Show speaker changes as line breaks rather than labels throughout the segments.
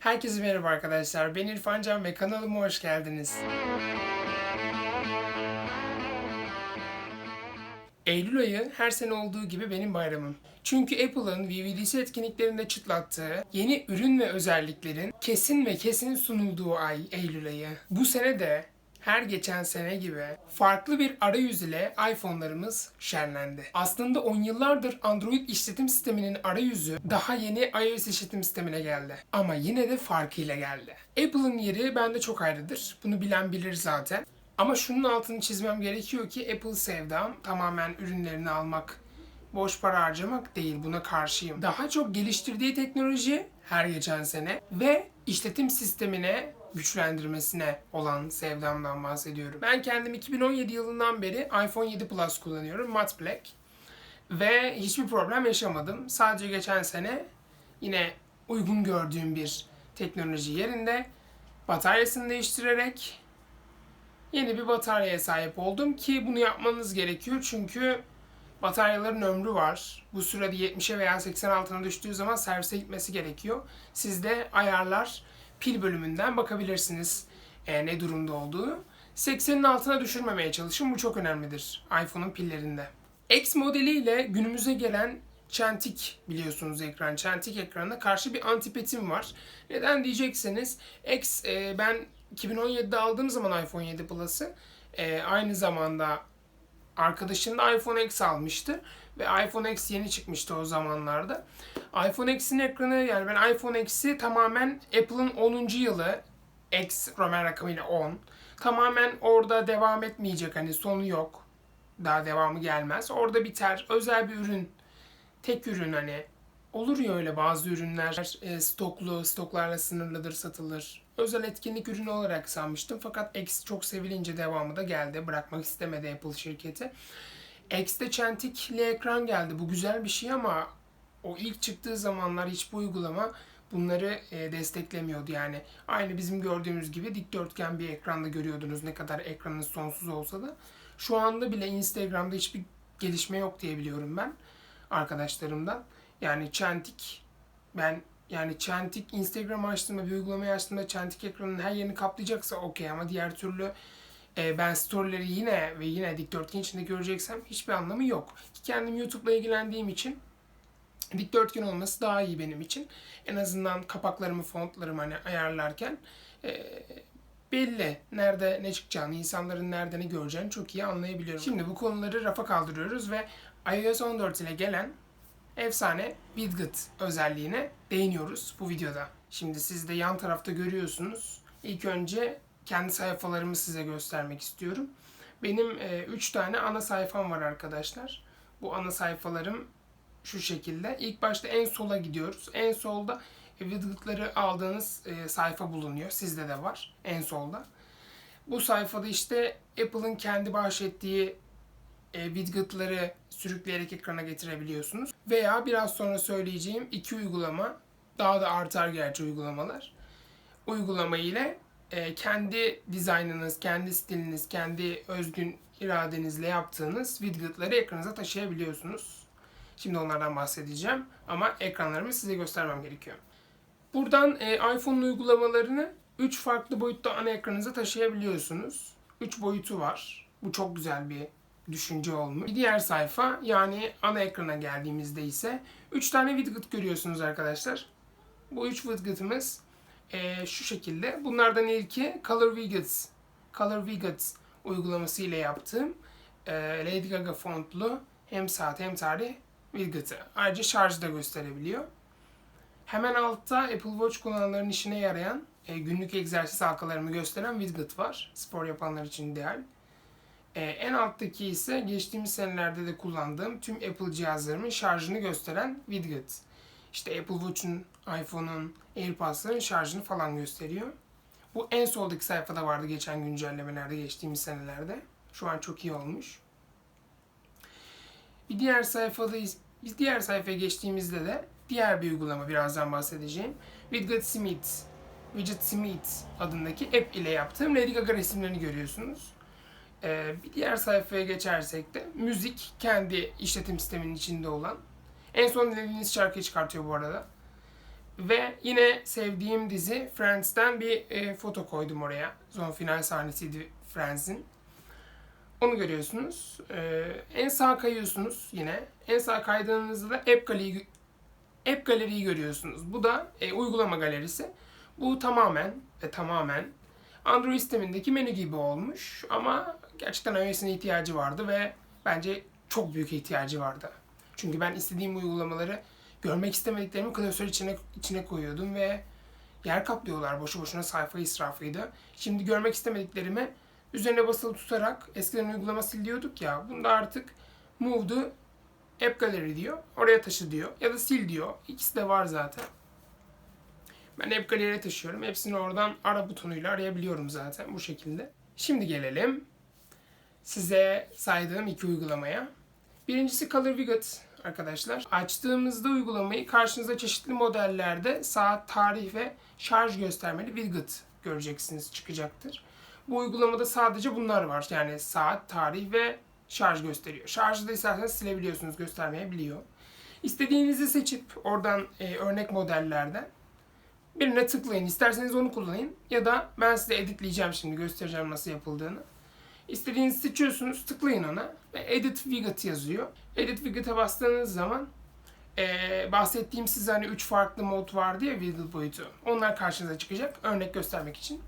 Herkese merhaba arkadaşlar. Ben İrfan Can ve kanalıma hoş geldiniz. Eylül ayı her sene olduğu gibi benim bayramım. Çünkü Apple'ın VVDC etkinliklerinde çıtlattığı yeni ürün ve özelliklerin kesin ve kesin sunulduğu ay Eylül ayı. Bu sene de her geçen sene gibi farklı bir arayüz ile iPhone'larımız şenlendi. Aslında 10 yıllardır Android işletim sisteminin arayüzü daha yeni iOS işletim sistemine geldi. Ama yine de farkıyla geldi. Apple'ın yeri bende çok ayrıdır. Bunu bilen bilir zaten. Ama şunun altını çizmem gerekiyor ki Apple sevdam tamamen ürünlerini almak, boş para harcamak değil buna karşıyım. Daha çok geliştirdiği teknoloji her geçen sene ve işletim sistemine güçlendirmesine olan sevdamdan bahsediyorum. Ben kendim 2017 yılından beri iPhone 7 Plus kullanıyorum. Matte Black. Ve hiçbir problem yaşamadım. Sadece geçen sene yine uygun gördüğüm bir teknoloji yerinde bataryasını değiştirerek yeni bir bataryaya sahip oldum ki bunu yapmanız gerekiyor çünkü bataryaların ömrü var. Bu sürede 70'e veya 80 altına düştüğü zaman servise gitmesi gerekiyor. Siz de ayarlar pil bölümünden bakabilirsiniz e, ne durumda olduğunu. 80'in altına düşürmemeye çalışın. Bu çok önemlidir iPhone'un pillerinde. X modeliyle günümüze gelen çentik biliyorsunuz ekran. Çentik ekranına karşı bir antipetim var. Neden diyecekseniz X e, ben 2017'de aldığım zaman iPhone 7 Plus'ı e, aynı zamanda arkadaşım da iPhone X almıştı. Ve iPhone X yeni çıkmıştı o zamanlarda. iPhone X'in ekranı yani ben iPhone X'i tamamen Apple'ın 10. yılı X Roman rakamıyla 10. Tamamen orada devam etmeyecek hani sonu yok. Daha devamı gelmez. Orada biter. Özel bir ürün. Tek ürün hani. Olur ya öyle bazı ürünler e, stoklu, stoklarla sınırlıdır, satılır. Özel etkinlik ürünü olarak sanmıştım. Fakat X çok sevilince devamı da geldi. Bırakmak istemedi Apple şirketi. X'te çentikli ekran geldi. Bu güzel bir şey ama o ilk çıktığı zamanlar hiçbir uygulama bunları e, desteklemiyordu. Yani aynı bizim gördüğümüz gibi dikdörtgen bir ekranda görüyordunuz ne kadar ekranın sonsuz olsa da. Şu anda bile Instagram'da hiçbir gelişme yok diye biliyorum ben arkadaşlarımdan. Yani çentik ben yani çentik Instagram açtığımda bir uygulamayı açtığımda çentik ekranın her yerini kaplayacaksa okey ama diğer türlü e, ben storyleri yine ve yine dikdörtgen içinde göreceksem hiçbir anlamı yok. Ki kendim YouTube'la ilgilendiğim için dikdörtgen olması daha iyi benim için. En azından kapaklarımı, fontlarımı hani ayarlarken e, belli nerede ne çıkacağını, insanların nerede ne göreceğini çok iyi anlayabiliyorum. Şimdi bu konuları rafa kaldırıyoruz ve iOS 14 ile gelen efsane widget özelliğine değiniyoruz bu videoda. Şimdi siz de yan tarafta görüyorsunuz. İlk önce kendi sayfalarımı size göstermek istiyorum. Benim 3 tane ana sayfam var arkadaşlar. Bu ana sayfalarım şu şekilde. İlk başta en sola gidiyoruz. En solda widget'ları aldığınız e, sayfa bulunuyor. Sizde de var en solda. Bu sayfada işte Apple'ın kendi bahşettiği e, widget'ları sürükleyerek ekrana getirebiliyorsunuz. Veya biraz sonra söyleyeceğim iki uygulama, daha da artar gerçi uygulamalar. Uygulama ile e, kendi dizaynınız, kendi stiliniz, kendi özgün iradenizle yaptığınız widget'ları ekranınıza taşıyabiliyorsunuz. Şimdi onlardan bahsedeceğim ama ekranlarımı size göstermem gerekiyor. Buradan e, iPhone'un uygulamalarını 3 farklı boyutta ana ekranınıza taşıyabiliyorsunuz. 3 boyutu var. Bu çok güzel bir düşünce olmuş. Bir diğer sayfa yani ana ekrana geldiğimizde ise 3 tane widget görüyorsunuz arkadaşlar. Bu 3 widget'ımız e, şu şekilde. Bunlardan ilki Color Widgets. Color Widgets uygulaması ile yaptığım e, Lady Gaga fontlu hem saat hem tarih widget'ı. Ayrıca şarjı da gösterebiliyor. Hemen altta Apple Watch kullananların işine yarayan e, günlük egzersiz halkalarımı gösteren widget var. Spor yapanlar için ideal. E, en alttaki ise geçtiğimiz senelerde de kullandığım tüm Apple cihazlarımın şarjını gösteren widget. İşte Apple Watch'un, iPhone'un, AirPods'ların şarjını falan gösteriyor. Bu en soldaki sayfada vardı geçen güncellemelerde, geçtiğimiz senelerde. Şu an çok iyi olmuş. Bir diğer sayfada, bir diğer sayfaya geçtiğimizde de diğer bir uygulama birazdan bahsedeceğim. Widget Smith, Widget Smith adındaki app ile yaptığım Lady Gaga resimlerini görüyorsunuz. Ee, bir diğer sayfaya geçersek de müzik kendi işletim sisteminin içinde olan. En son dinlediğiniz şarkıyı çıkartıyor bu arada. Ve yine sevdiğim dizi Friends'ten bir e, foto koydum oraya. Son final sahnesiydi Friends'in. Onu görüyorsunuz. Ee, en sağa kayıyorsunuz yine. En sağa kaydığınızda da App Gallery'yi App Gallery'yi görüyorsunuz. Bu da e, uygulama galerisi. Bu tamamen ve tamamen Android sistemindeki menü gibi olmuş ama gerçekten iOS'in ihtiyacı vardı ve bence çok büyük ihtiyacı vardı. Çünkü ben istediğim uygulamaları görmek istemediklerimi klasör içine içine koyuyordum ve yer kaplıyorlar. Boşu boşuna sayfa israfıydı. Şimdi görmek istemediklerimi üzerine basılı tutarak eskiden uygulama sil diyorduk ya. Bunda artık move to App Gallery diyor. Oraya taşı diyor. Ya da sil diyor. İkisi de var zaten. Ben App Gallery'e taşıyorum. Hepsini oradan ara butonuyla arayabiliyorum zaten bu şekilde. Şimdi gelelim size saydığım iki uygulamaya. Birincisi Color Widget arkadaşlar. Açtığımızda uygulamayı karşınıza çeşitli modellerde saat, tarih ve şarj göstermeli widget göreceksiniz çıkacaktır. Bu uygulamada sadece bunlar var. Yani saat, tarih ve şarj gösteriyor. Şarjı da isterseniz silebiliyorsunuz, göstermeyebiliyor. İstediğinizi seçip oradan e, örnek modellerden birine tıklayın. İsterseniz onu kullanın ya da ben size editleyeceğim şimdi göstereceğim nasıl yapıldığını. İstediğinizi seçiyorsunuz, tıklayın ona ve Edit Widget yazıyor. Edit Widget'e bastığınız zaman e, bahsettiğim size hani 3 farklı mod vardı ya widget boyutu. Onlar karşınıza çıkacak örnek göstermek için.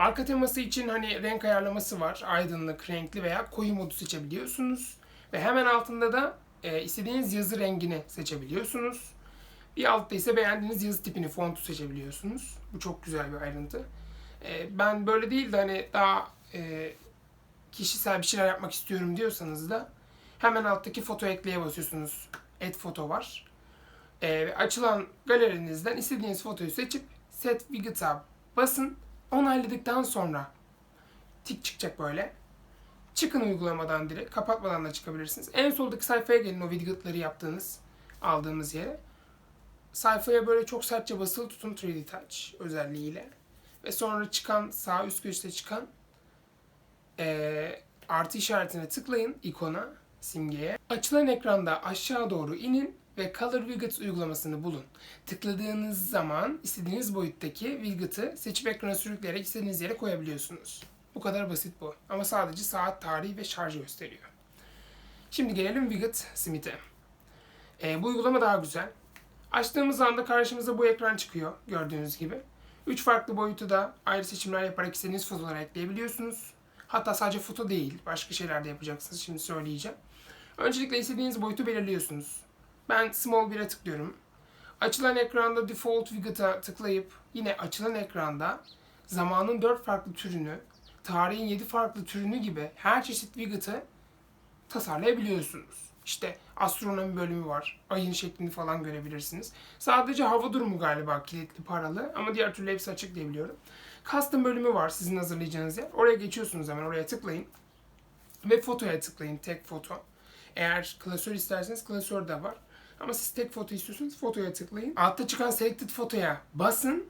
Arka teması için hani renk ayarlaması var. Aydınlık, renkli veya koyu modu seçebiliyorsunuz. Ve hemen altında da e, istediğiniz yazı rengini seçebiliyorsunuz. Bir altta ise beğendiğiniz yazı tipini, fontu seçebiliyorsunuz. Bu çok güzel bir ayrıntı. E, ben böyle değil de hani daha e, kişisel bir şeyler yapmak istiyorum diyorsanız da hemen alttaki foto ekleye basıyorsunuz. Add foto var. E, açılan galerinizden istediğiniz fotoyu seçip Set Widget'a basın. Onayladıktan sonra tik çıkacak böyle. Çıkın uygulamadan direkt. Kapatmadan da çıkabilirsiniz. En soldaki sayfaya gelin o widget'ları yaptığınız, aldığınız yere. Sayfaya böyle çok sertçe basılı tutun 3D Touch özelliğiyle. Ve sonra çıkan sağ üst köşede çıkan eee, artı işaretine tıklayın ikona, simgeye. Açılan ekranda aşağı doğru inin ve Color Widget uygulamasını bulun. Tıkladığınız zaman istediğiniz boyuttaki widget'ı seçip ekrana sürükleyerek istediğiniz yere koyabiliyorsunuz. Bu kadar basit bu. Ama sadece saat, tarih ve şarj gösteriyor. Şimdi gelelim Widget Smith'e. Ee, bu uygulama daha güzel. Açtığımız anda karşımıza bu ekran çıkıyor gördüğünüz gibi. Üç farklı boyutu da ayrı seçimler yaparak istediğiniz fotoğrafları ekleyebiliyorsunuz. Hatta sadece foto değil, başka şeyler de yapacaksınız. Şimdi söyleyeceğim. Öncelikle istediğiniz boyutu belirliyorsunuz. Ben Small 1'e tıklıyorum. Açılan ekranda Default Widget'a tıklayıp yine açılan ekranda zamanın 4 farklı türünü, tarihin 7 farklı türünü gibi her çeşit widget'ı tasarlayabiliyorsunuz. İşte astronomi bölümü var. Ayın şeklini falan görebilirsiniz. Sadece hava durumu galiba kilitli paralı ama diğer türlü hepsi açık diye biliyorum. Custom bölümü var sizin hazırlayacağınız yer. Oraya geçiyorsunuz hemen oraya tıklayın. Ve fotoya tıklayın tek foto. Eğer klasör isterseniz klasör de var. Ama siz tek foto istiyorsanız fotoya tıklayın. Altta çıkan selected fotoya basın.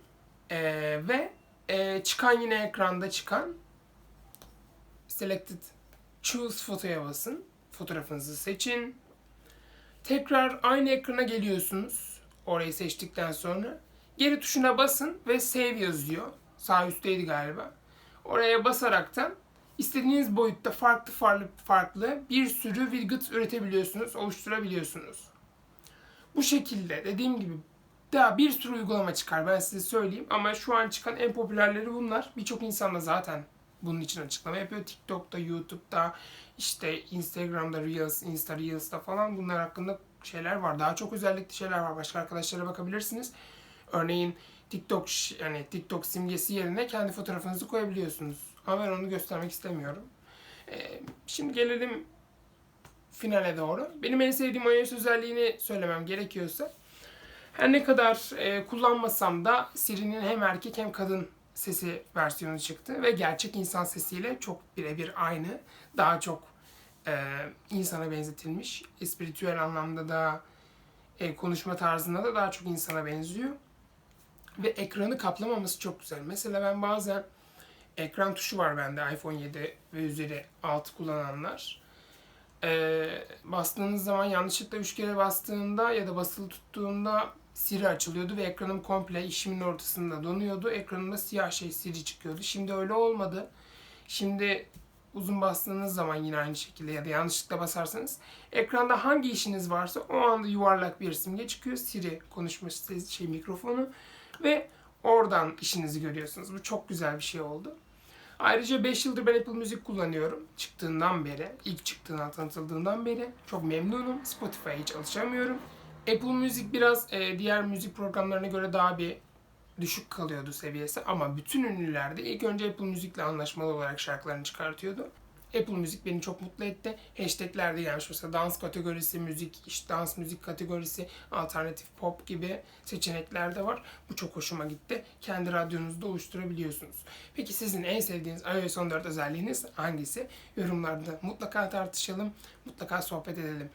Ee, ve e, çıkan yine ekranda çıkan selected choose fotoya basın. Fotoğrafınızı seçin. Tekrar aynı ekrana geliyorsunuz. Orayı seçtikten sonra. Geri tuşuna basın ve save yazıyor. Sağ üstteydi galiba. Oraya basaraktan istediğiniz boyutta farklı farklı farklı bir sürü widget üretebiliyorsunuz, oluşturabiliyorsunuz. Bu şekilde dediğim gibi daha bir sürü uygulama çıkar ben size söyleyeyim ama şu an çıkan en popülerleri bunlar. Birçok insan da zaten bunun için açıklama yapıyor. TikTok'ta, YouTube'da, işte Instagram'da Reels, Insta Reels'ta falan bunlar hakkında şeyler var. Daha çok özellikli şeyler var. Başka arkadaşlara bakabilirsiniz. Örneğin TikTok yani TikTok simgesi yerine kendi fotoğrafınızı koyabiliyorsunuz. Ama ben onu göstermek istemiyorum. Ee, şimdi gelelim finale doğru. Benim en sevdiğim iOS özelliğini söylemem gerekiyorsa her ne kadar e, kullanmasam da Siri'nin hem erkek hem kadın sesi versiyonu çıktı ve gerçek insan sesiyle çok birebir aynı. Daha çok e, insana benzetilmiş. Espiritüel anlamda da e, konuşma tarzında da daha çok insana benziyor. Ve ekranı kaplamaması çok güzel. Mesela ben bazen ekran tuşu var bende iPhone 7 ve üzeri 6 kullananlar. Ee, bastığınız zaman yanlışlıkla 3 kere bastığında ya da basılı tuttuğunda Siri açılıyordu ve ekranım komple işimin ortasında donuyordu. Ekranımda siyah şey Siri çıkıyordu. Şimdi öyle olmadı. Şimdi uzun bastığınız zaman yine aynı şekilde ya da yanlışlıkla basarsanız ekranda hangi işiniz varsa o anda yuvarlak bir simge çıkıyor. Siri konuşma sitesi- şey mikrofonu ve oradan işinizi görüyorsunuz. Bu çok güzel bir şey oldu. Ayrıca 5 yıldır ben Apple Müzik kullanıyorum. Çıktığından beri, ilk çıktığından tanıtıldığından beri çok memnunum. Spotify'a hiç alışamıyorum. Apple Müzik biraz e, diğer müzik programlarına göre daha bir düşük kalıyordu seviyesi ama bütün ünlülerde ilk önce Apple Müzik'le anlaşmalı olarak şarkılarını çıkartıyordu. Apple Müzik beni çok mutlu etti. Hashtag'ler de gelmiş mesela dans kategorisi, müzik, işte dans müzik kategorisi, alternatif pop gibi seçenekler de var. Bu çok hoşuma gitti. Kendi radyonuzu da oluşturabiliyorsunuz. Peki sizin en sevdiğiniz iOS 14 özelliğiniz hangisi? Yorumlarda mutlaka tartışalım, mutlaka sohbet edelim.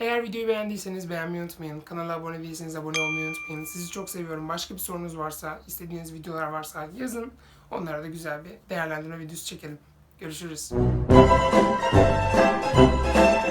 Eğer videoyu beğendiyseniz beğenmeyi unutmayın. Kanala abone değilseniz abone olmayı unutmayın. Sizi çok seviyorum. Başka bir sorunuz varsa, istediğiniz videolar varsa yazın. Onlara da güzel bir değerlendirme videosu çekelim. Görüşürüz.